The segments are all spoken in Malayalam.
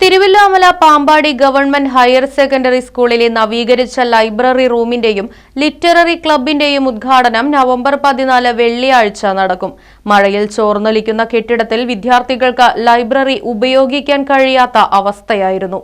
Thiruvallamala Pampady government higher secondary സ്കൂളിലെ നവീകരിച്ച ലൈബ്രറി റൂമിന്റെയും ലിറ്റററി ക്ലബിന്റെയും ഉദ്ഘാടനം നവംബർ പതിനാല് വെള്ളിയാഴ്ച നടക്കും. മഴയിൽ ചോർന്നൊലിക്കുന്ന കെട്ടിടത്തിൽ വിദ്യാർത്ഥികൾക്ക് ലൈബ്രറി ഉപയോഗിക്കാൻ കഴിയാത്ത അവസ്ഥയായിരുന്നു.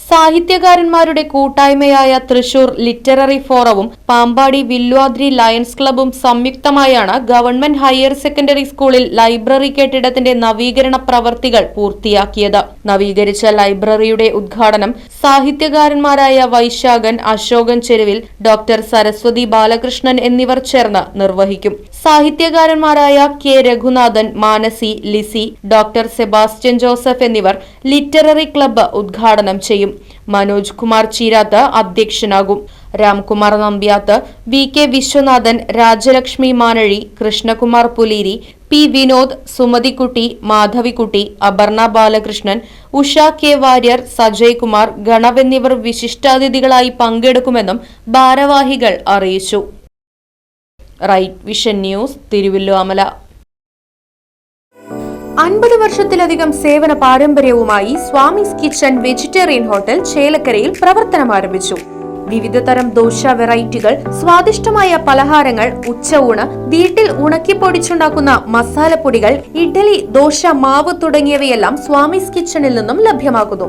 സാഹിത്യകാരന്മാരുടെ കൂട്ടായ്മയായ തൃശൂർ ലിറ്റററി ഫോറവും പാമ്പാടി വില്വാദ്രി ലയൺസ് ക്ലബും സംയുക്തമായാണ് ഗവൺമെന്റ് ഹയർ സെക്കൻഡറി സ്കൂളിൽ ലൈബ്രറി കെട്ടിടത്തിന്റെ നവീകരണ പ്രവർത്തികൾ പൂർത്തിയാക്കിയത്. നവീകരിച്ച ലൈബ്രറിയുടെ ഉദ്ഘാടനം സാഹിത്യകാരന്മാരായ വൈശാഖൻ അശോകൻ ചെരുവിൽ ഡോക്ടർ സരസ്വതി ബാലകൃഷ്ണൻ എന്നിവർ ചേർന്ന് നിർവഹിക്കും. സാഹിത്യകാരന്മാരായ K Raghunathan Manasi Lissy doctor Sebastian Joseph എന്നിവർ ലിറ്റററി ക്ലബ്ബ് ഉദ്ഘാടനം ചെയ്യും. Manoj Kumar Cheerath അധ്യക്ഷനാകും. Ramkumar Nambiath V K Viswanathan Rajalakshmi Manazhi Krishnakumar Puleeri P Vinod Sumathikutty Madhavikutty Aparna Balakrishnan Usha K Warrier Sajay Kumar Ganav എന്നിവർ വിശിഷ്ടാതിഥികളായി പങ്കെടുക്കുമെന്നും ഭാരവാഹികൾ അറിയിച്ചു. റൈറ്റ് വിഷൻ ന്യൂസ് തിരുവല്ലുവാമല അൻപത് വർഷത്തിലധികം സേവന പാരമ്പര്യവുമായി സ്വാമിസ് കിച്ചൺ വെജിറ്റേറിയൻ ഹോട്ടൽ ചേലക്കരയിൽ പ്രവർത്തനം ആരംഭിച്ചു. വിവിധ തരം ദോശ വെറൈറ്റികൾ സ്വാദിഷ്ടമായ പലഹാരങ്ങൾ ഉച്ചയൂണ് വീട്ടിൽ ഉണക്കിപ്പൊടിച്ചുണ്ടാക്കുന്ന മസാലപ്പൊടികൾ ഇഡ്ഡലി ദോശ മാവ് തുടങ്ങിയവയെല്ലാം സ്വാമിസ് കിച്ചണിൽ നിന്നും ലഭ്യമാക്കുന്നു.